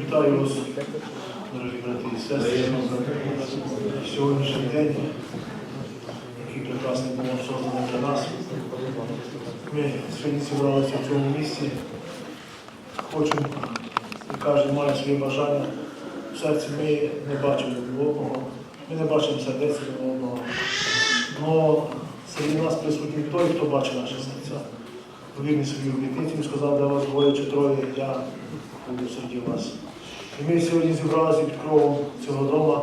Вітаю вас, дорогі брати і сестри. Сьогоднішній день, який прекрасний був созданий для нас. Ми сьогодні зібралися в цьому місці. Хочемо, і кожен має своє бажання. В серці ми не бачимо одного, ми не бачимо сердець одного. Але серед нас присутній той, хто бачить наші серця. Повірні собі обітниці, він сказав, де вас двоє чи троє, я буду серед вас. І ми сьогодні зібралися під кровом цього дома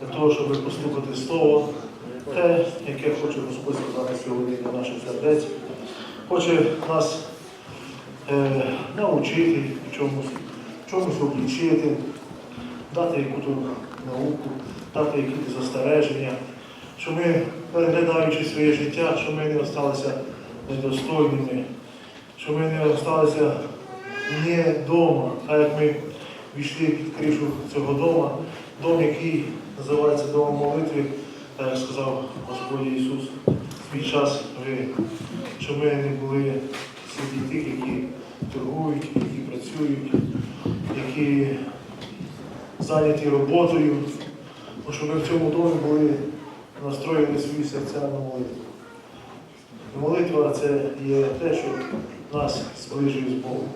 для того, щоб послухати слово, те, яке хоче Господь сказати сьогодні для наших сердець. Хоче нас е, навчити в чомусь, чомусь облічити, дати якусь науку, дати якісь застереження, що ми, переглядаючи своє життя, що ми не залишилися недостойними, що ми не залишилися не вдома, а як ми війшли під кришу цього дома, дом, який називається домом молитви, так як сказав Господь Ісус, свій час ви, що ми не були серед тих, які торгують, які працюють, які зайняті роботою, бо щоб ми в цьому домі були настроєні свої серця на молитву. Молитва це є те, що нас зближує з Богом.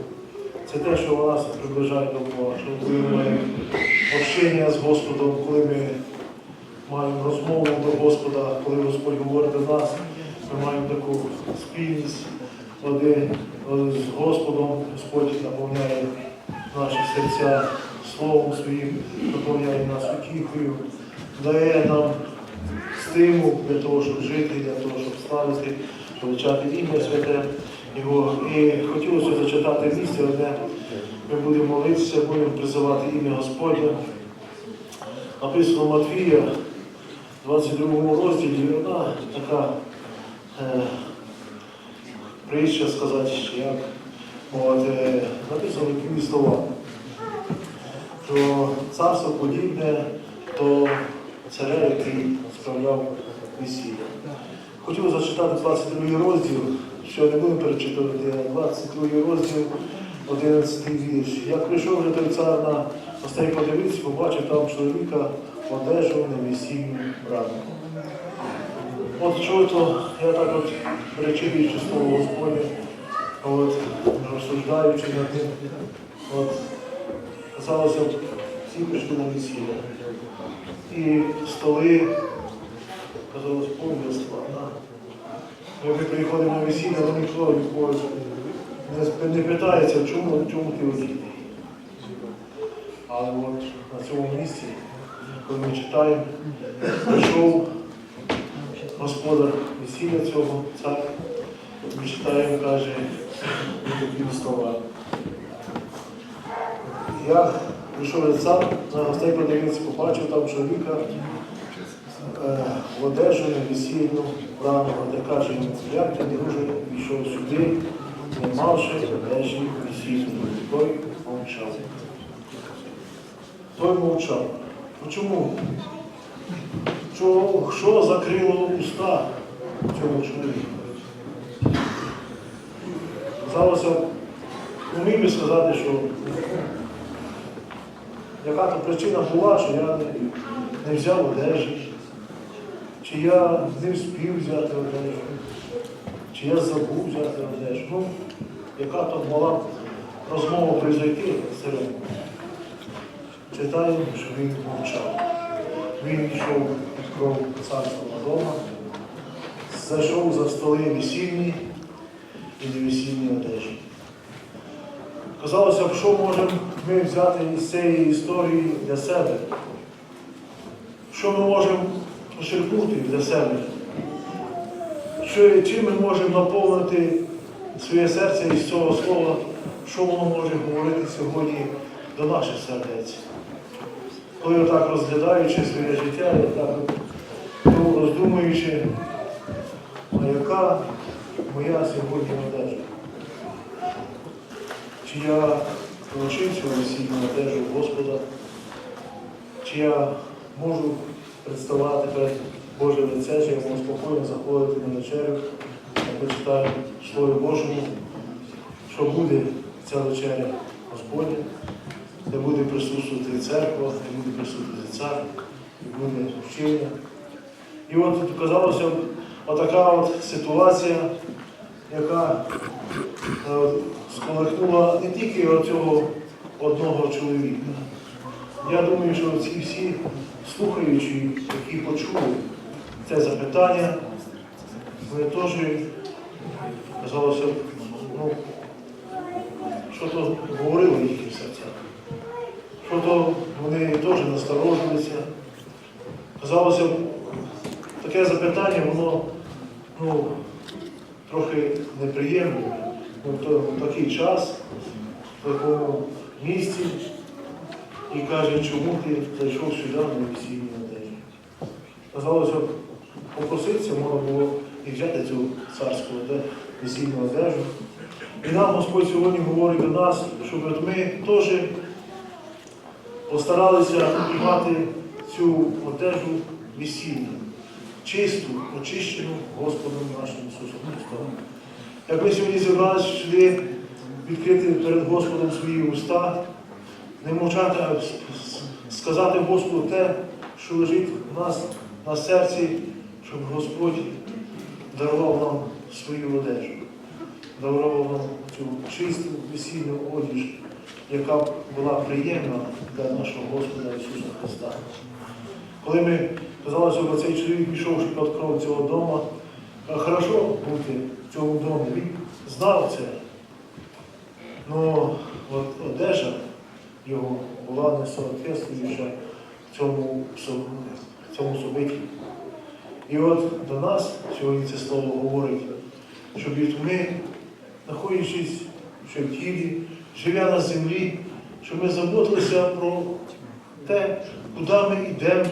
Це те, що нас приближає до Бога, що коли ми маємо общення з Господом, коли ми маємо розмову до Господа, коли Господь говорить до нас, ми маємо таку спільність один з Господом, Господь наповняє наші серця Словом Своїм, наповняє нас утіхою, дає нам стимул для того, щоб жити, для того, щоб славити, величати ім'я святе. І хотілося зачитати місце одне. Ми будемо молитися, будемо призивати ім'я Господня. Написано Матвія, 22 розділі, одна така е, притча сказати, як. От, е, написано такі слова, що царство подібне до царя, який справляв весілля. Хотів зачитати 22 розділ, що не будемо перечитувати, а 22 розділ, 11 вірш. Як прийшов вже той цар на гостей подивитися, побачив там чоловіка одежу невесільну рану. От чого то я так от перечитуючи слово Господнє, от, розсуждаючи над тим, от, казалося, всі прийшли на весілля. І столи, казалось, повні складна. Ми приходимо на весілля, але ніхто нікого не, питається, чому, чому ти одітий. Але от на цьому місці, коли ми читаємо, прийшов господар весілля цього цар, ми читаємо, каже, такі слова. Я прийшов цар, на гостей подивився, побачив там чоловіка одежу весільну рану, де каже йому, як ти, друже, пішов сюди, не мавши одежі весільної. Той мовчав. Той мовчав. Ну чому? Що, що закрило уста цього чоловіка? Здалося, умів би сказати, що яка то причина була, що я не, не взяв одежі, чи я не встиг взяти одежу, чи я забув взяти одежу. Ну, яка то могла б розмова прийти серед. Читаємо, що він мовчав. Він йшов під кров царства дома, зайшов за столи весільні і невесільні одежі. Казалося б, що можемо ми взяти із цієї історії для себе? Що ми можемо почерпнути для себе? Що, чим ми можемо наповнити своє серце із цього слова, що воно може говорити сьогодні до наших сердець? Коли отак розглядаючи своє життя, і отак ну, роздумуючи, а яка моя сьогодні одежа? Чи я отримав цю весільну одежу Господа, чи я можу представати перед Боже лице, чи я можу спокійно заходити на вечерю, ми Слові Божому, що буде ця вечеря Господня, де буде присутствувати церква, де буде присутствувати цар, де буде вчення. І от казалося, б, отака от ситуація, яка е, сколихнула не тільки цього одного чоловіка. Я думаю, що ці всі слухаючі, які почули це запитання, вони теж, казалося, ну, що то говорило в їхніх серцях. Що то вони теж насторожилися. Казалося таке запитання, воно ну, трохи неприємне. Ну, в такий час, в такому місці, і каже, чому ти зайшов сюди на весільні одежі. Казалося, попроситися можна було і взяти цю царську весільну одежу. І нам Господь сьогодні говорить до нас, щоб ми теж постаралися мати цю одежу весільну, чисту, очищену Господом нашим Ісусом Христом. Як ми сьогодні зібралися сюди відкрити перед Господом свої уста, не мовчати, с- сказати Господу те, що лежить у нас на серці, щоб Господь дарував нам свою одежу, дарував нам цю чисту весільну одіж, яка була приємна для нашого Господа Ісуса Христа. Коли ми казали, що цей чоловік пішов під кров цього дому, а хорошо бути в цьому домі, він знав це. Ну, от одежа його була не соответствуюча цьому, цьому собиті. І от до нас сьогодні це слово говорить, щоб і ми, знаходячись в тілі, живя на землі, щоб ми заботилися про те, куди ми йдемо,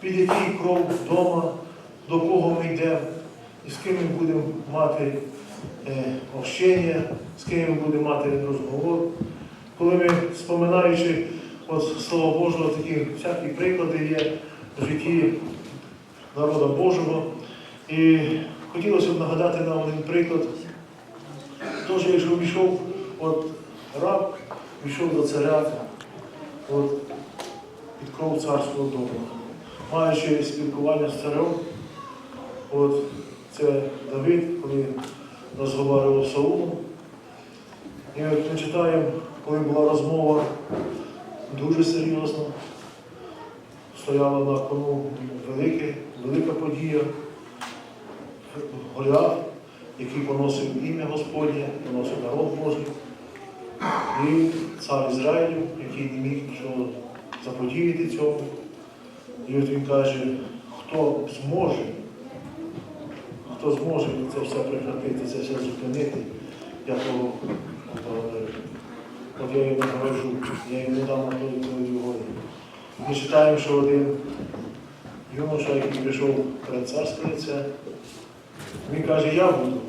під який кров вдома, до кого ми йдемо, і з ким ми будемо мати общення, з ким ми будемо мати розговор. Коли ми, споминаючи от, Слово Божого, такі всякі приклади є в житті народа Божого. І хотілося б нагадати нам один приклад. Тож, якщо війшов от раб, війшов до царя от, під кров царського дому, маючи спілкування з царем, от, це Давид, коли розговорював з Саулом. І от ми читаємо, коли була розмова дуже серйозна, стояла на кону велике, велика подія, Голіаф, який поносив ім'я Господнє, поносив народ Божий, і цар Ізраїлю, який не міг нічого заподіяти цьому. І от він каже, хто зможе, хто зможе це все прекратити, це все зупинити, я того. От я їм нагороджу, я не дам на той твою. Ми читаємо, що один юноша, який прийшов перед царське лице, він каже, я буду.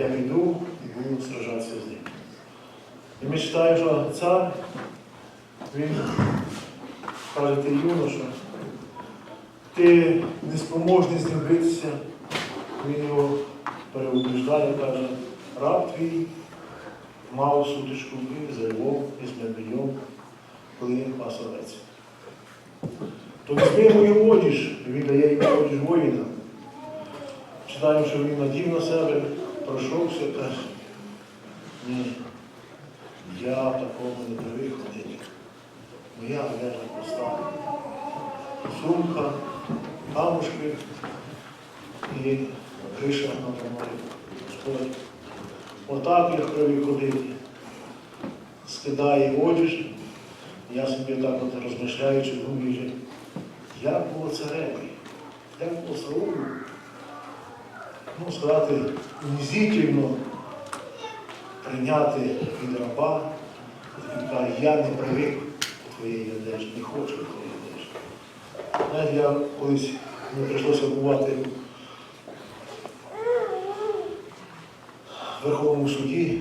Я піду і буду сражатися з ним. І ми читаємо, що цар, він каже, ти юноша, ти не спроможний з ним битися. Він його переубіждає, каже, раб твій мав сутичку і за Львов, і з Медведем, коли він пас овець. То візьми мою одіж, він дає йому одіж воїна. Читаємо, що він надів на себе, пройшовся, каже, ні, я в такому не привик ходити. Моя одежа проста. Сумка, камушки і криша на поморі. Господь. Отак я привик ходити. Скидає одіж. Я собі так от розмишляючи, думаю, як було цареві, як було Саулу, ну, сказати, унизительно прийняти від раба, я не привик твоєї одежі, не хочу Знаєте, я колись мені прийшлося бувати в Верховному суді,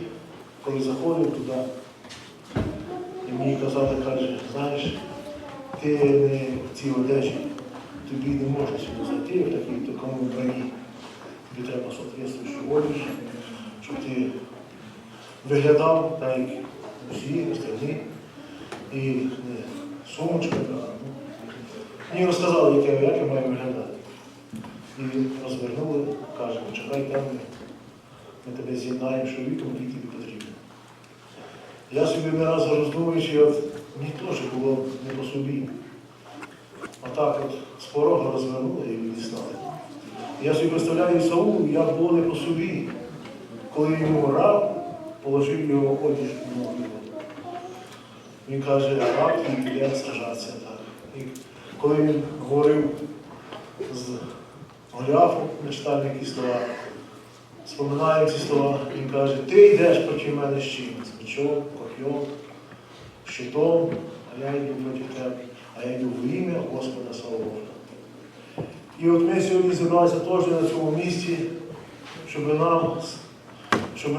коли заходив туди, і мені казали, каже, знаєш, ти не в цій одежі, тобі не можна сюди зайти, в такій такому броні. Тобі треба соответствуючу одіж, щоб ти виглядав так, як всі остальні. І не, сумочка. Мені розказали, як я, маю виглядати. І розвернули, каже, почекай там, ми тебе з'єднаємо з чоловіком, який тобі потрібен. Я собі не раз роздумуючи, от мені теж було не по собі. Отак от з порога розвернули і відіслали. Я собі представляю Саулу, як було не по собі, коли йому раб положив його одіж на ноги. Він каже, раб і піде сражатися так. Коли він говорив з Голіафом, ми читали які слова, споминаємо ці слова, він каже, ти йдеш проти мене з чим? З мечом, коп'єм, щитом, а я йду проти тебе, а я йду в ім'я Господа Савоофа. І от ми сьогодні зібралися теж на цьому місці, щоб нам, щоб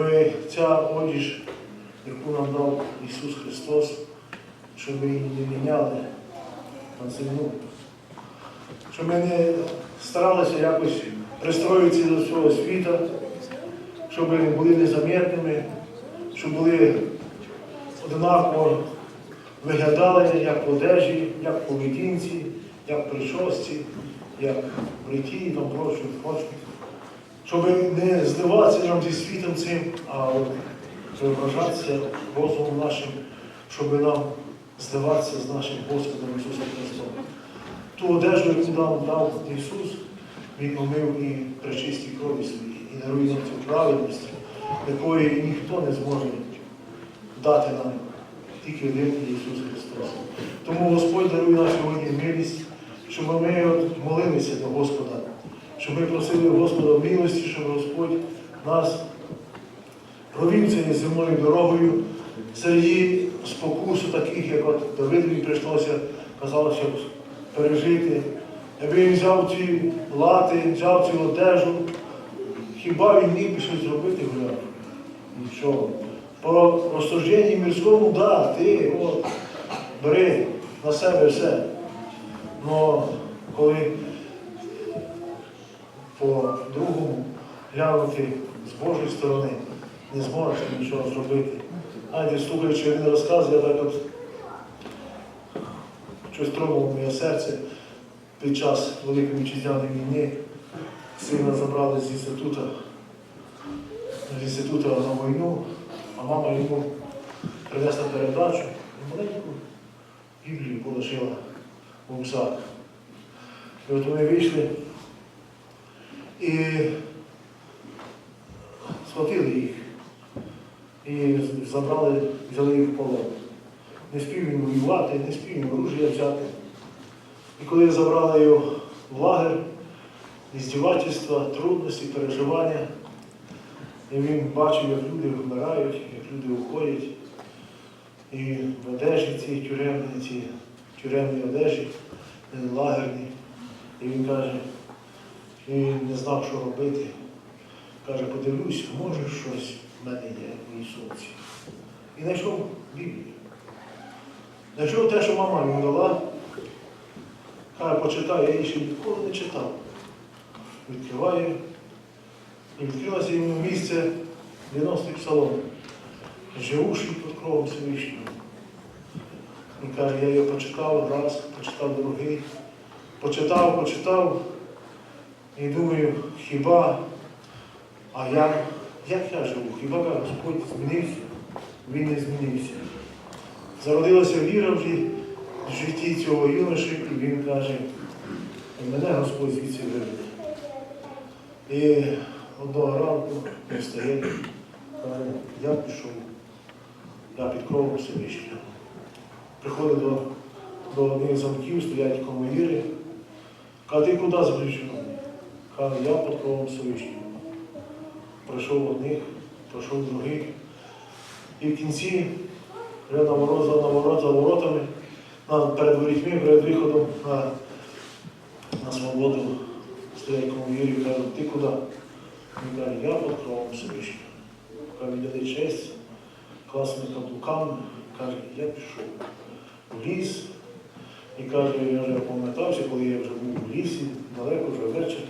ця одіж, яку нам дав Ісус Христос, щоб ми її не міняли земну. Щоб ми не старалися якось пристроїтися до цього світу, щоб ми були незамітними, щоб були однаково виглядали як в одежі, як в поведінці, як в прическі, як в житті, там прочому, прочому. Щоб не здиватися нам зі світом цим, а от преображатися розумом нашим, щоб нам здаватися з нашим Господом Ісусом Христом. Ту одежу, яку нам дав Ісус, Він омив і причисті крові свої, і дарує нам цю праведність, якої ніхто не зможе дати нам, тільки один Ісус Христос. Тому Господь дарує нам сьогодні милість, щоб ми молилися до Господа, щоб ми просили Господа милості, щоб Господь нас провів цією земною дорогою серед спокусу таких, як от Давидові прийшлося, казалося, пережити. Якби він взяв ці лати, взяв цю одежу, хіба він міг би щось зробити гуляв? Нічого. По розсужденні мірському, да, ти от, бери на себе все. Но коли по-другому глянути з Божої сторони, не зможеш нічого зробити. Знаєте, слухаючи один розказ, я так от щось тронуло моє серце під час Великої Вітчизняної війни. Сина забрали з інституту, з інституту на війну, а мама йому принесла передачу і маленьку Біблію положила в рюкзак. І от вони вийшли і схватили їх і забрали, взяли їх в полон. Не спів він воювати, не спів він оружия взяти. І коли забрали його в лагер, іздівательства, трудності, переживання, і він бачив, як люди вмирають, як люди уходять. І в одежі цій тюремній, ці тюремній одежі, е, лагерні. І він каже, і не знав, що робити. Каже, подивлюсь, може щось мене є в моїй сумці. І знайшов Біблію. Знайшов те, що мама йому дала. Каже, почитай, я її ще ніколи не читав. Відкриваю. І відкрилося йому місце 90-й псалом. Живуший під кровом Всевишнього. Він каже, я його почитав раз, почитав другий, почитав, почитав. І думаю, хіба, а я, як я живу? Хіба Господь змінився? Він не змінився. Зародилася віра в житті цього юноші, і він каже, мене Господь звідси виведе. І одного ранку він встає, каже, я пішов, я під кровом Всевишнього. Приходить до, до одних замків, стоять конвоїри. Каже, ти куди заключений? Каже, я під кровом Всевишнього. Пройшов одних, пройшов других. І в кінці, вже на ворот, за, на ворот, за воротами, перед ворітьми, перед виходом на, на свободу стоять конвоїри і кажуть, ти куди? Він каже, я під кровом Всевишнього. Каже, віддали честь, класними каблуками, каже, я пішов в ліс. І каже, я вже пам'ятався, коли я вже був в лісі, далеко вже вечір.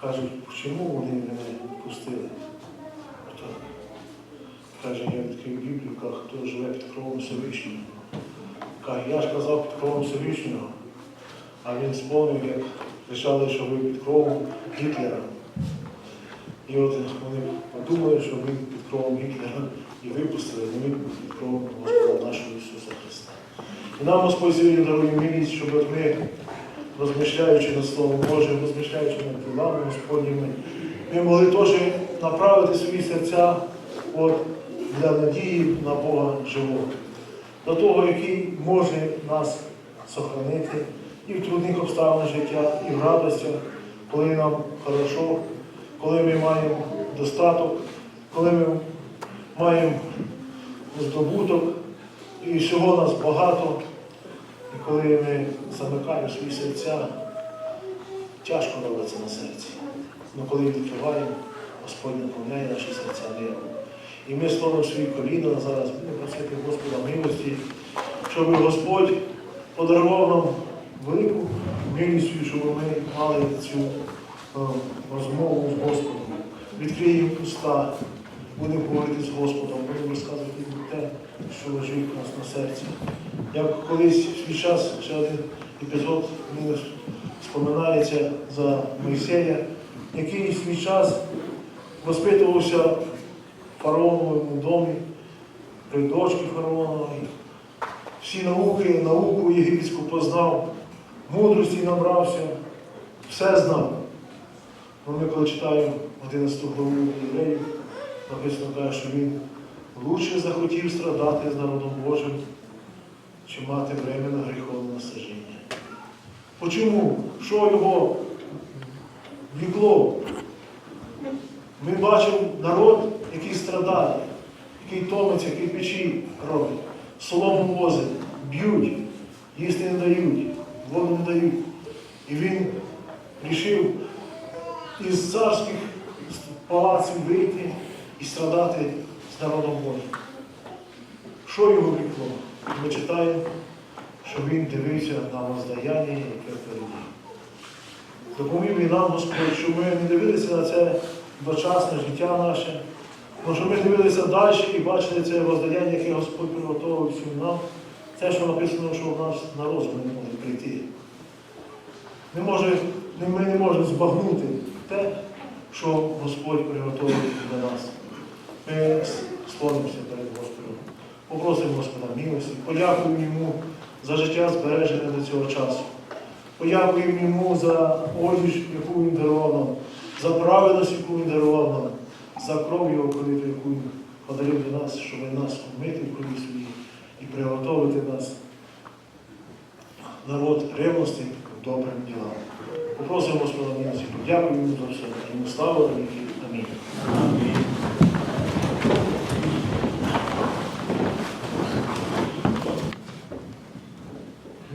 Кажуть, чому вони мене пустили? Отак. каже, я відкрив Біблію, каже, хто живе під кровом Всевишнього. Каже, я ж казав під кровом Всевишнього, а він сповнив, як кричали, що ви під кровом Гітлера. І от вони подумали, що ми під кровом Гітлера і випустили, ми під кровом Господа нашого Ісуса Христа. І нам Господь сьогодні дарує милість, щоб ми, розмишляючи над Словом Божим, розмишляючи над ділами Господніми, ми могли теж направити свої серця от, для надії на Бога живого, до того, який може нас сохранити і в трудних обставинах життя, і в радостях, коли нам хорошо, коли ми маємо достаток, коли ми маємо здобуток, і всього нас багато, і коли ми замикаємо свої серця, тяжко робиться на серці. Ну коли відкриваємо, Господь наповняє наші серця миром. І ми словом свої коліна зараз будемо просити Господа милості, щоб Господь подарував нам велику милість, щоб ми мали цю е, розмову з Господом. Відкриємо уста, будемо говорити з Господом, будемо розказувати йому те, що лежить у нас на серці. Як колись в свій час ще один епізод мені споминається за Мойсея, який свій час воспитувався в фараоновому домі, при дочці фараонової. Всі науки, науку єгипетську познав, мудрості набрався, все знав. Ну, ми коли читаємо 11 главу євреїв, написано каже, що він лучше захотів страдати з народом Божим, чи мати временно гріховне насаження. Почому? Що його вікло? Ми бачимо народ, який страдає, який томиться, який печі робить, солому возить, б'ють, їсти не дають, воду не дають. І він рішив із царських палаців вийти і страдати з народом Божим. Що його вікло? Ми читаємо, що він дивився на воздаяння, яке впереді. Допомів і нам Господь, щоб ми не дивилися на це дочасне життя наше, але щоб ми дивилися далі і бачили це воздаяння, яке Господь приготовив всім нам. Те, що написано, що в нас на розум не може прийти. Не може, ми не можемо збагнути те, що Господь приготовив для нас. Ми склонимося перед Господом. Попросимо Господа милості, подякуємо Йому за життя збережене до цього часу. Подякуємо Йому за одіж, яку Він дарував нам, за праведність, яку Він дарував нам, за кров Його пролиту, яку Він подарив для нас, щоб нас умити в крові своїй і приготовити нас, народ ревності добрим ділам. Попросимо Господа милості, подякуємо за все. Йому слава амінь.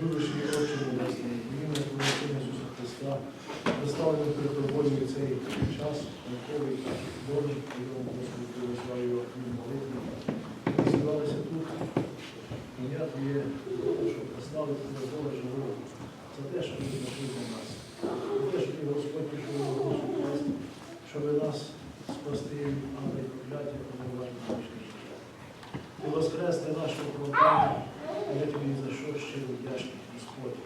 Любишні очі небесні, ім'я Твоє Сина Представлено перед тобою цей час, науковий благослови його молитву. Ми зібралися тут, ім'я Твоє, за щоб прославити Тебе Бога живого, за те, що Ти знайшли для нас, за те, що Ти, Господь, пішов на нашу хрест, щоб нас спасти ада і прокляття, подавати наше життя. Ти воскрес для нашого оправдання, я тобі за що щиро вдячний, Господь.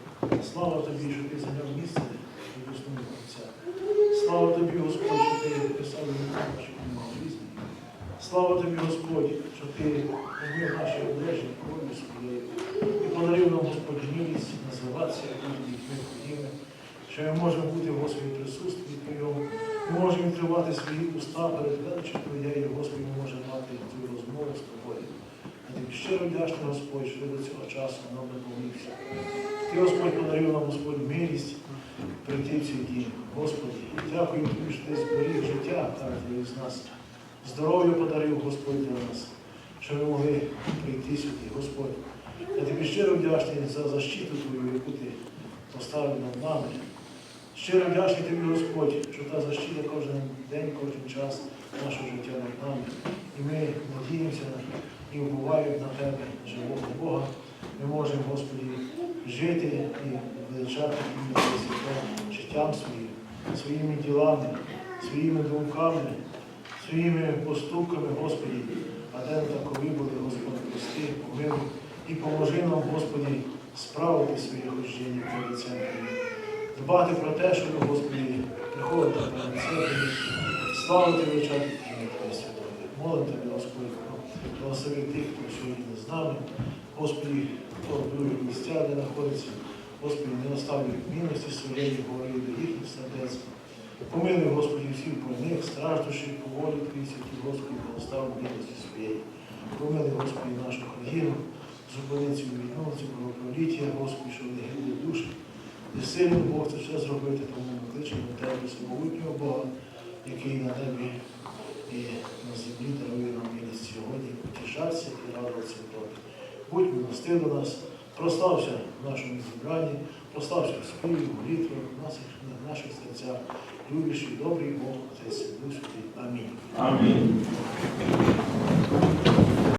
Слава тобі, що ти зайняв місце і виснув Отця. Слава тобі, Господь, що ти писав ім'я наші житті. Слава тобі, Господь, що ти помив наші одежі кров'ю своєю. І подарив нам, Господь, називатися дітьми Твоїми, що ми можемо бути в Господі присутстві Твоєму. Ми можемо відкривати свої уста перед величі Твоєю, Господи, ми можемо мати цю розмову з тобою. Я тобі щиро вдячний, Господь, що до цього часу нам допомігся. Ти, Господь, подарив нам, Господь, милість прийти в цей дім. Господи, дякую тобі, що ти зберіг життя кожного з нас. Здоров'я подарив Господь для нас, що ми могли прийти сюди, Господь. Я тобі щиро вдячний за защиту Твою, яку ти поставив над нами. Щиро вдячний тобі, Господь, що та защита кожен день, кожен час нашого життя над нами. І ми надіємося і вбуваємо на тебе, живого Бога. Ми можемо, Господі, жити і величати ім'я життям своїм, своїми ділами, своїми думками, своїми поступками, Господі. а де такові були, Господи, прости, помилуй і поможи нам, Господи, справити своє хождення перед церквою. Дбати про те, щоб, Господи, приходити перед церквою, славити ім'я Твоє Святое. Молим Тебе, Господи, благослови тих, хто сьогодні з нами. Господи, хто в других місцях, де знаходиться, Господи, не оставлю милості своєї, говори до їхніх сердець. Помилуй, Господи, всіх больних, страждущих, по волі Твій святі, Господи, оставлю милості своєї. Помилуй, Господи, нашу країну, зупини цю війну, цю кровопроліття, Господи, що не гинули душі. Ти сильний Бог це все зробити, тому ми кличемо Тебе, самогутнього Бога, який на небі і на землі дарує нам милість сьогодні, потішатися і радуватися в тобі. Будь милостив до нас, прослався в нашому зібранні, прослався в співі, в в наших, в наших серцях, любящий, добрий Бог, Отець і Святий. Амінь. Амінь.